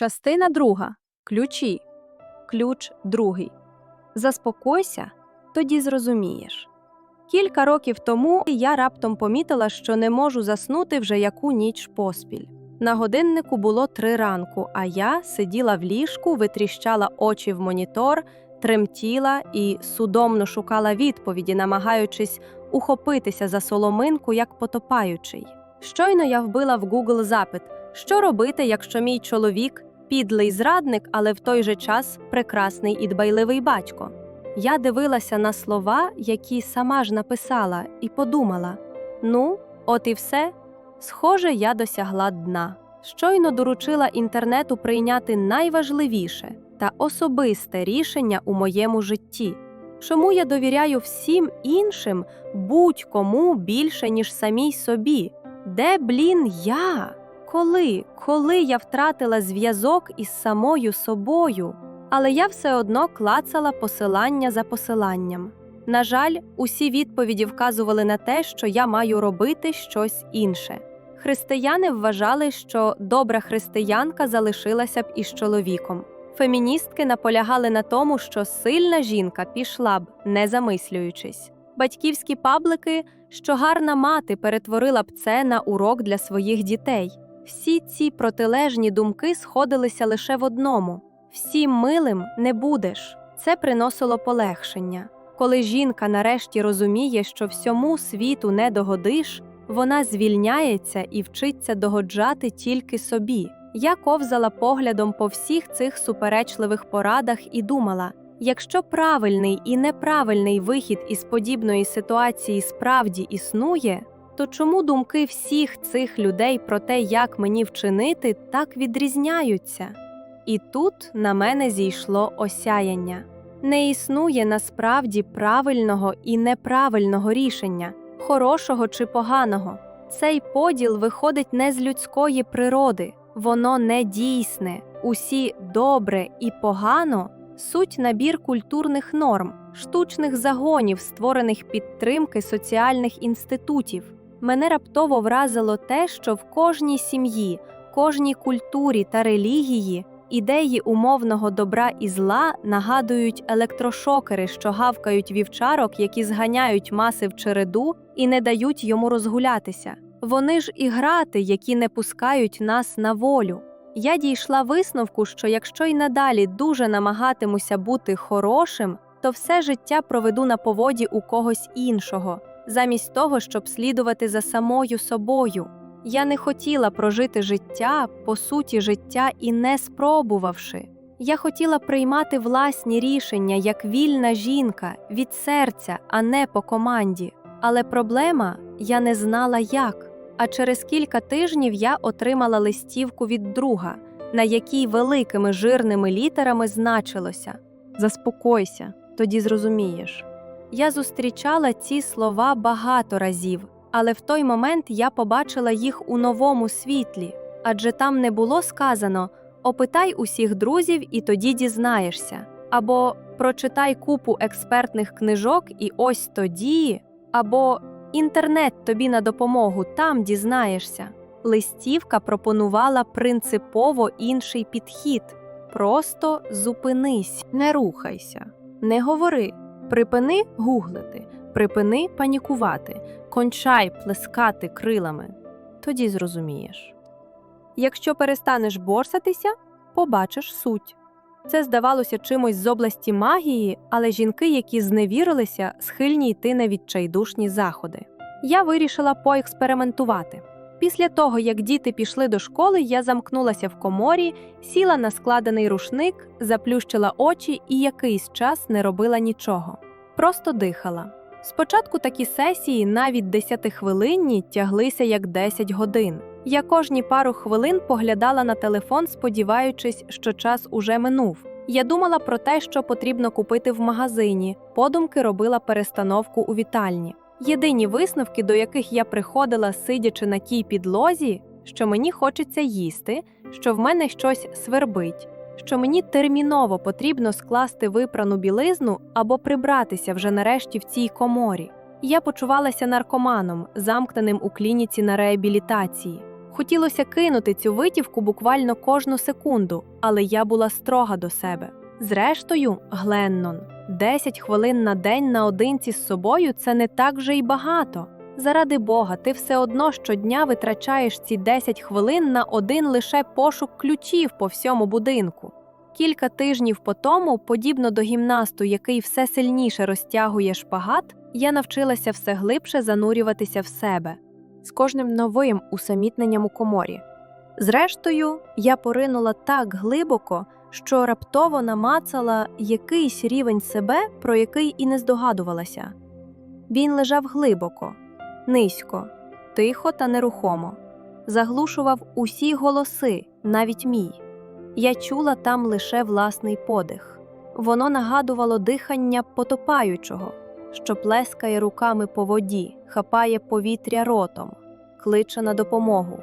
Частина друга. Ключі. Ключ другий. Заспокойся, тоді зрозумієш. Кілька років тому я раптом помітила, що не можу заснути вже яку ніч поспіль. На годиннику було три ранку, а я сиділа в ліжку, витріщала очі в монітор, тремтіла і судомно шукала відповіді, намагаючись ухопитися за соломинку, як потопаючий. Щойно я вбила в Google запит, що робити, якщо мій чоловік підлий зрадник, але в той же час прекрасний і дбайливий батько. Я дивилася на слова, які сама ж написала, і подумала: ну, от і все. Схоже, я досягла дна. Щойно доручила інтернету прийняти найважливіше та особисте рішення у моєму житті. Чому я довіряю всім іншим будь-кому більше, ніж самій собі? Де, блін, я? Коли, коли я втратила зв'язок із самою собою? Але я все одно клацала посилання за посиланням. На жаль, усі відповіді вказували на те, що я маю робити щось інше. Християни вважали, що добра християнка залишилася б із чоловіком. Феміністки наполягали на тому, що сильна жінка пішла б, не замислюючись. Батьківські паблики, що гарна мати перетворила б це на урок для своїх дітей. Всі ці протилежні думки сходилися лише в одному: всім милим не будеш. Це приносило полегшення. Коли жінка нарешті розуміє, що всьому світу не догодиш, вона звільняється і вчиться догоджати тільки собі. Я ковзала поглядом по всіх цих суперечливих порадах і думала: якщо правильний і неправильний вихід із подібної ситуації справді існує, то чому думки всіх цих людей про те, як мені вчинити, так відрізняються? І тут на мене зійшло осяяння. Не існує насправді правильного і неправильного рішення, хорошого чи поганого. Цей поділ виходить не з людської природи, воно не дійсне. Усі добре і погано суть набір культурних норм, штучних загонів, створених підтримки соціальних інститутів. Мене раптово вразило те, що в кожній сім'ї, кожній культурі та релігії ідеї умовного добра і зла нагадують електрошокери, що гавкають вівчарок, які зганяють маси в череду і не дають йому розгулятися. Вони ж і грати, які не пускають нас на волю. Я дійшла висновку, що якщо й надалі дуже намагатимуся бути хорошим, то все життя проведу на поводі у когось іншого, замість того, щоб слідувати за самою собою. Я не хотіла прожити життя, по суті, життя і не спробувавши. Я хотіла приймати власні рішення як вільна жінка від серця, а не по команді. Але проблема я не знала як. А через кілька тижнів я отримала листівку від друга, на якій великими жирними літерами значилося Заспокойся, тоді зрозумієш. Я зустрічала ці слова багато разів, але в той момент я побачила їх у новому світлі, адже там не було сказано опитай усіх друзів і тоді дізнаєшся, або прочитай купу експертних книжок і ось тоді, або інтернет тобі на допомогу там дізнаєшся. Листівка пропонувала принципово інший підхід. Просто зупинись, не рухайся, не говори, припини гуглити, припини панікувати, кончай плескати крилами. Тоді зрозумієш. Якщо перестанеш борсатися, побачиш суть. Це здавалося чимось з області магії, але жінки, які зневірилися, схильні йти на відчайдушні заходи. Я вирішила поекспериментувати. Після того, як діти пішли до школи, я замкнулася в коморі, сіла на складений рушник, заплющила очі і якийсь час не робила нічого. Просто дихала. Спочатку такі сесії, навіть десятихвилинні, тяглися як 10 годин. Я кожні пару хвилин поглядала на телефон, сподіваючись, що час уже минув. Я думала про те, що потрібно купити в магазині, подумки робила перестановку у вітальні. Єдині висновки, до яких я приходила, сидячи на тій підлозі, що мені хочеться їсти, що в мене щось свербить, що мені терміново потрібно скласти випрану білизну або прибратися вже нарешті в цій коморі. Я почувалася наркоманом, замкненим у клініці на реабілітації. Хотілося кинути цю витівку буквально кожну секунду, але я була строга до себе. Зрештою, Гленнон, 10 хвилин на день наодинці з собою це не так вже й багато. Заради Бога, ти все одно щодня витрачаєш ці 10 хвилин на один лише пошук ключів по всьому будинку. Кілька тижнів по тому, подібно до гімнасту, який все сильніше розтягує шпагат, я навчилася все глибше занурюватися в себе з кожним новим усамітненням у коморі. Зрештою, я поринула так глибоко, що раптово намацала якийсь рівень себе, про який і не здогадувалася. Він лежав глибоко, низько, тихо та нерухомо, заглушував усі голоси, навіть мій. Я чула там лише власний подих. Воно нагадувало дихання потопаючого, що плескає руками по воді, хапає повітря ротом, кличе на допомогу.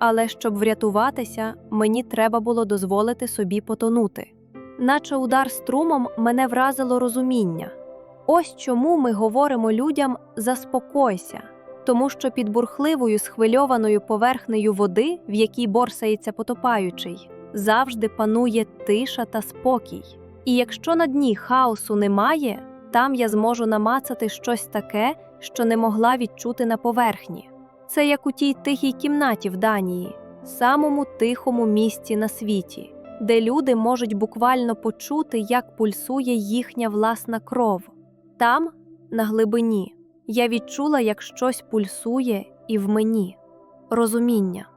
Але щоб врятуватися, мені треба було дозволити собі потонути. Наче удар струмом мене вразило розуміння. Ось чому ми говоримо людям заспокойся, тому що під бурхливою схвильованою поверхнею води, в якій борсається потопаючий, завжди панує тиша та спокій. І якщо на дні хаосу немає, там я зможу намацати щось таке, що не могла відчути на поверхні. Це як у тій тихій кімнаті в Данії, самому тихому місці на світі, де люди можуть буквально почути, як пульсує їхня власна кров. Там, на глибині, я відчула, як щось пульсує і в мені розуміння.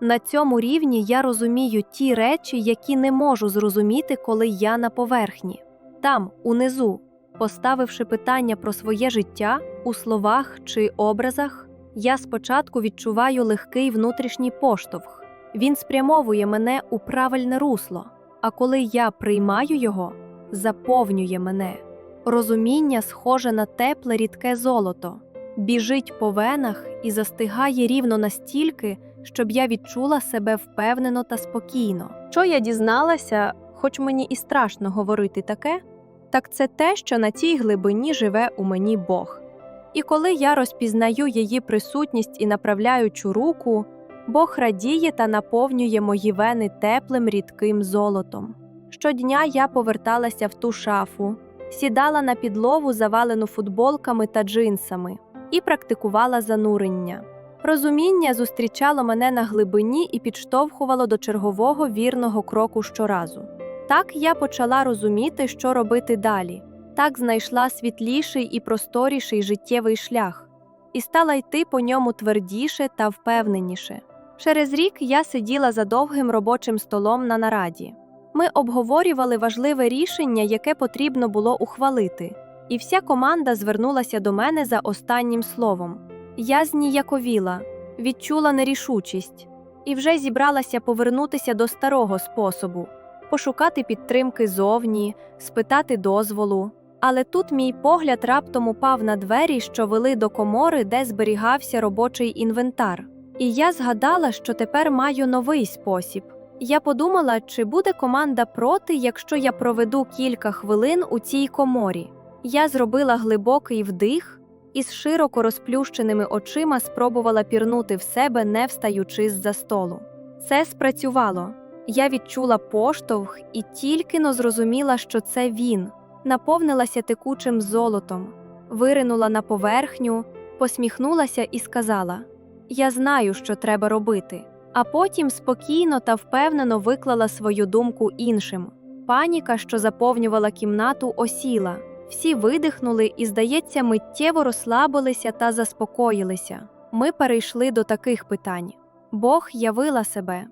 На цьому рівні я розумію ті речі, які не можу зрозуміти, коли я на поверхні. Там, унизу, поставивши питання про своє життя у словах чи образах, я спочатку відчуваю легкий внутрішній поштовх. Він спрямовує мене у правильне русло, а коли я приймаю його, заповнює мене. Розуміння схоже на тепле рідке золото, біжить по венах і застигає рівно настільки, щоб я відчула себе впевнено та спокійно. Що я дізналася, хоч мені і страшно говорити таке, так це те, що на цій глибині живе у мені Бог. І коли я розпізнаю її присутність і направляючу руку, Бог радіє та наповнює мої вени теплим рідким золотом. Щодня я поверталася в ту шафу, сідала на підлогу, завалену футболками та джинсами, і практикувала занурення. Розуміння зустрічало мене на глибині і підштовхувало до чергового вірного кроку щоразу. Так я почала розуміти, що робити далі. Так знайшла світліший і просторіший життєвий шлях, і стала йти по ньому твердіше та впевненіше. Через рік я сиділа за довгим робочим столом на нараді. Ми обговорювали важливе рішення, яке потрібно було ухвалити, і вся команда звернулася до мене за останнім словом. Я зніяковіла, відчула нерішучість і вже зібралася повернутися до старого способу пошукати підтримки зовні, спитати дозволу. Але тут мій погляд раптом упав на двері, що вели до комори, де зберігався робочий інвентар. І я згадала, що тепер маю новий спосіб. Я подумала, чи буде команда проти, якщо я проведу кілька хвилин у цій коморі. Я зробила глибокий вдих і з широко розплющеними очима спробувала пірнути в себе, не встаючи з-за столу. Це спрацювало. Я відчула поштовх і тільки но зрозуміла, що це він наповнилася текучим золотом, виринула на поверхню, посміхнулася і сказала: Я знаю, що треба робити. А потім спокійно та впевнено виклала свою думку іншим. Паніка, що заповнювала кімнату, осіла. Всі видихнули і, здається, миттєво розслабилися та заспокоїлися. Ми перейшли до таких питань. Бог явила себе,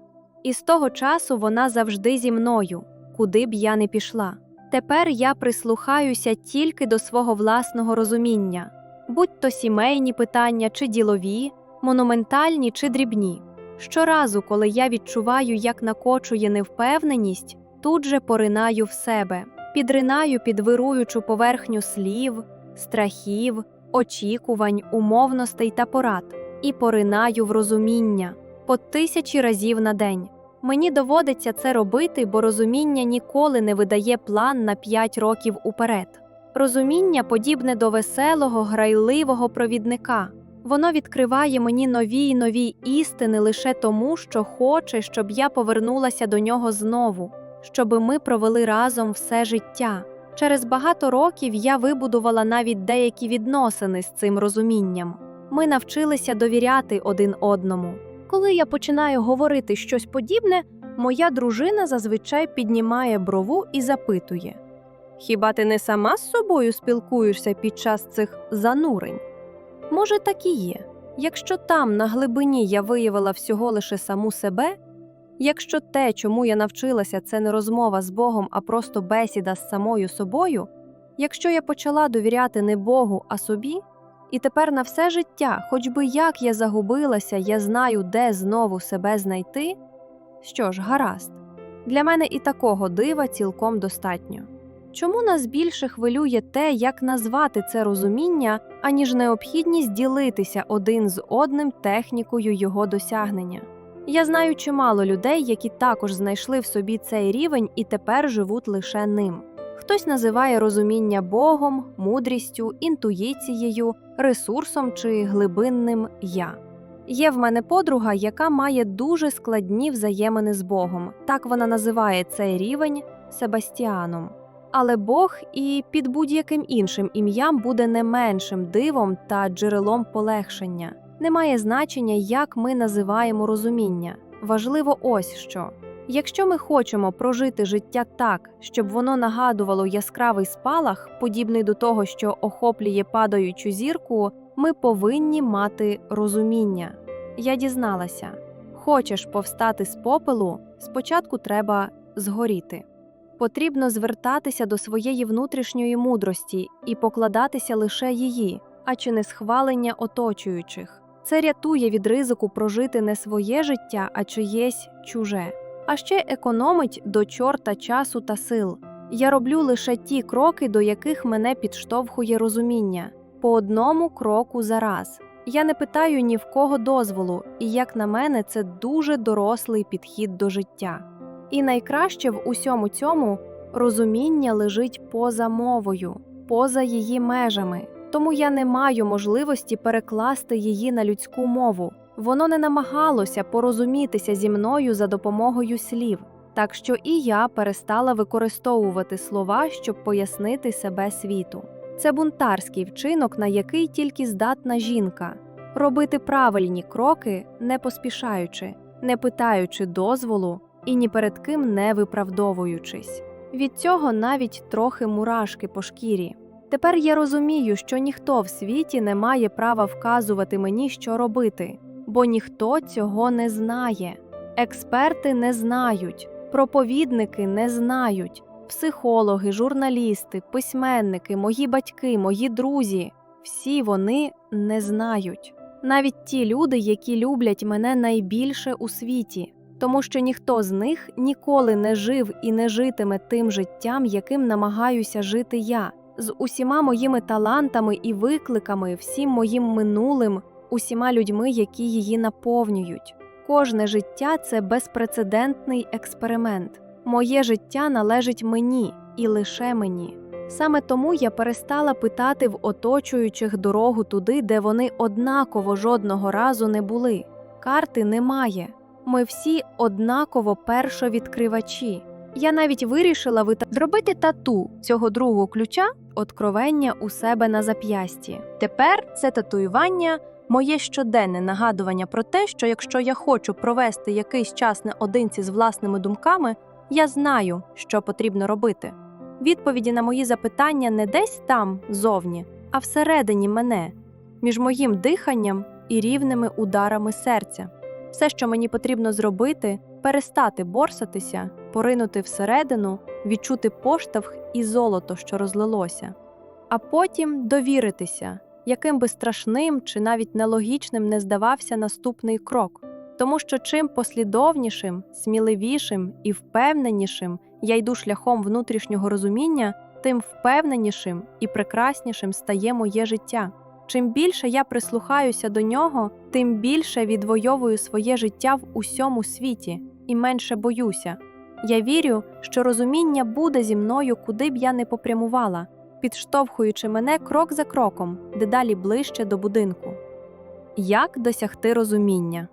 і з того часу вона завжди зі мною, куди б я не пішла. Тепер я прислухаюся тільки до свого власного розуміння, будь то сімейні питання чи ділові, монументальні чи дрібні. Щоразу, коли я відчуваю, як накочує невпевненість, тут же поринаю в себе, підринаю під вируючу поверхню слів, страхів, очікувань, умовностей та порад, і поринаю в розуміння по тисячі разів на день. Мені доводиться це робити, бо розуміння ніколи не видає план на п'ять років уперед. Розуміння подібне до веселого, грайливого провідника. Воно відкриває мені нові й нові істини лише тому, що хоче, щоб я повернулася до нього знову, щоби ми провели разом все життя. Через багато років я вибудувала навіть деякі відносини з цим розумінням. Ми навчилися довіряти один одному. Коли я починаю говорити щось подібне, моя дружина зазвичай піднімає брову і запитує: Хіба ти не сама з собою спілкуєшся під час цих занурень? Може, так і є. Якщо там, на глибині, я виявила всього лише саму себе, якщо те, чому я навчилася, це не розмова з Богом, а просто бесіда з самою собою, якщо я почала довіряти не Богу, а собі, і тепер на все життя, хоч би як я загубилася, я знаю, де знову себе знайти, що ж, гаразд, для мене і такого дива цілком достатньо. Чому нас більше хвилює те, як назвати це розуміння, аніж необхідність ділитися один з одним технікою його досягнення? Я знаю чимало людей, які також знайшли в собі цей рівень і тепер живуть лише ним. Хтось називає розуміння Богом, мудрістю, інтуїцією, ресурсом чи глибинним я. Є в мене подруга, яка має дуже складні взаємини з Богом. Так вона називає цей рівень Себастіаном. Але Бог і під будь-яким іншим ім'ям буде не меншим дивом та джерелом полегшення. Немає значення, як ми називаємо розуміння. Важливо ось що. Якщо ми хочемо прожити життя так, щоб воно нагадувало яскравий спалах, подібний до того, що охоплює падаючу зірку, ми повинні мати розуміння. Я дізналася: хочеш повстати з попелу, спочатку треба згоріти. Потрібно звертатися до своєї внутрішньої мудрості і покладатися лише її, а чи не схвалення оточуючих. Це рятує від ризику прожити не своє життя, а чиєсь чуже. А ще економить до чорта часу та сил. Я роблю лише ті кроки, до яких мене підштовхує розуміння, по одному кроку за раз. Я не питаю ні в кого дозволу, і як на мене, це дуже дорослий підхід до життя. І найкраще в усьому цьому розуміння лежить поза мовою, поза її межами. Тому я не маю можливості перекласти її на людську мову. Воно не намагалося порозумітися зі мною за допомогою слів, так що і я перестала використовувати слова, щоб пояснити себе світу. Це бунтарський вчинок, на який тільки здатна жінка робити правильні кроки, не поспішаючи, не питаючи дозволу і ні перед ким не виправдовуючись. Від цього навіть трохи мурашки по шкірі. Тепер я розумію, що ніхто в світі не має права вказувати мені, що робити, бо ніхто цього не знає. Експерти не знають, проповідники не знають, психологи, журналісти, письменники, мої батьки, мої друзі всі вони не знають. Навіть ті люди, які люблять мене найбільше у світі, тому що ніхто з них ніколи не жив і не житиме тим життям, яким намагаюся жити я, з усіма моїми талантами і викликами, всім моїм минулим, усіма людьми, які її наповнюють. Кожне життя це безпрецедентний експеримент. Моє життя належить мені і лише мені. Саме тому я перестала питати в оточуючих дорогу туди, де вони однаково жодного разу не були. Карти немає. Ми всі однаково першовідкривачі. Я навіть вирішила вита... зробити тату цього другого ключа откровення у себе на зап'ясті. Тепер це татуювання моє щоденне нагадування про те, що якщо я хочу провести якийсь час наодинці з власними думками, я знаю, що потрібно робити. Відповіді на мої запитання не десь там зовні, а всередині мене, між моїм диханням і рівними ударами серця. Все, що мені потрібно зробити, перестати борсатися, поринути всередину, відчути поштовх і золото, що розлилося, а потім довіритися, яким би страшним чи навіть нелогічним не здавався наступний крок. Тому що чим послідовнішим, сміливішим і впевненішим я йду шляхом внутрішнього розуміння, тим впевненішим і прекраснішим стає моє життя. Чим більше я прислухаюся до нього, тим більше відвоюю своє життя в усьому світі і менше боюся. Я вірю, що розуміння буде зі мною, куди б я не попрямувала, підштовхуючи мене крок за кроком, дедалі ближче до будинку. Як досягти розуміння?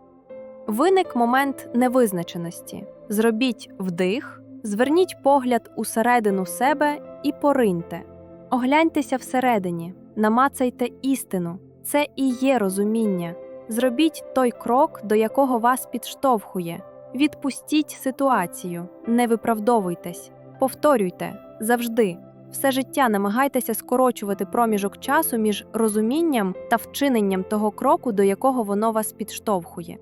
Виник момент невизначеності. Зробіть вдих, зверніть погляд усередину себе і пориньте. Огляньтеся всередині, намацайте істину. Це і є розуміння. Зробіть той крок, до якого вас підштовхує. Відпустіть ситуацію, не виправдовуйтесь, повторюйте завжди. Все життя намагайтеся скорочувати проміжок часу між розумінням та вчиненням того кроку, до якого воно вас підштовхує.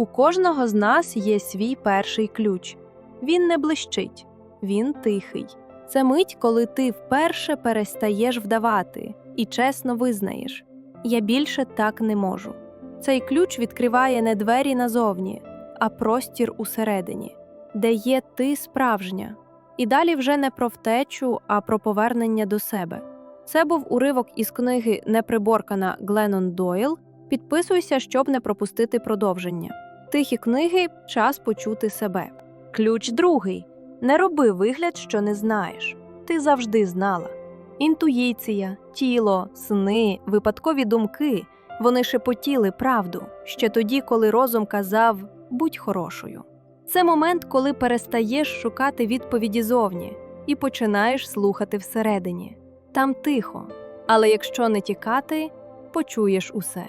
У кожного з нас є свій перший ключ. Він не блищить, він тихий. Це мить, коли ти вперше перестаєш вдавати і чесно визнаєш: я більше так не можу. Цей ключ відкриває не двері назовні, а простір усередині, де є ти справжня. І далі вже не про втечу, а про повернення до себе. Це був уривок із книги Неприборкана Гленнон Дойл. Підписуйся, щоб не пропустити продовження. Тихі книги час почути себе. Ключ другий. Не роби вигляд, що не знаєш. Ти завжди знала. Інтуїція, тіло, сни, випадкові думки вони шепотіли правду ще тоді, коли розум казав будь хорошою. Це момент, коли перестаєш шукати відповіді зовні і починаєш слухати всередині. Там тихо, але якщо не тікати, почуєш усе.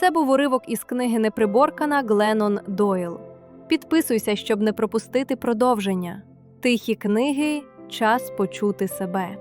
Це був уривок із книги Неприборкана Гленон Дойл. Підписуйся, щоб не пропустити продовження. Тихі книги час почути себе.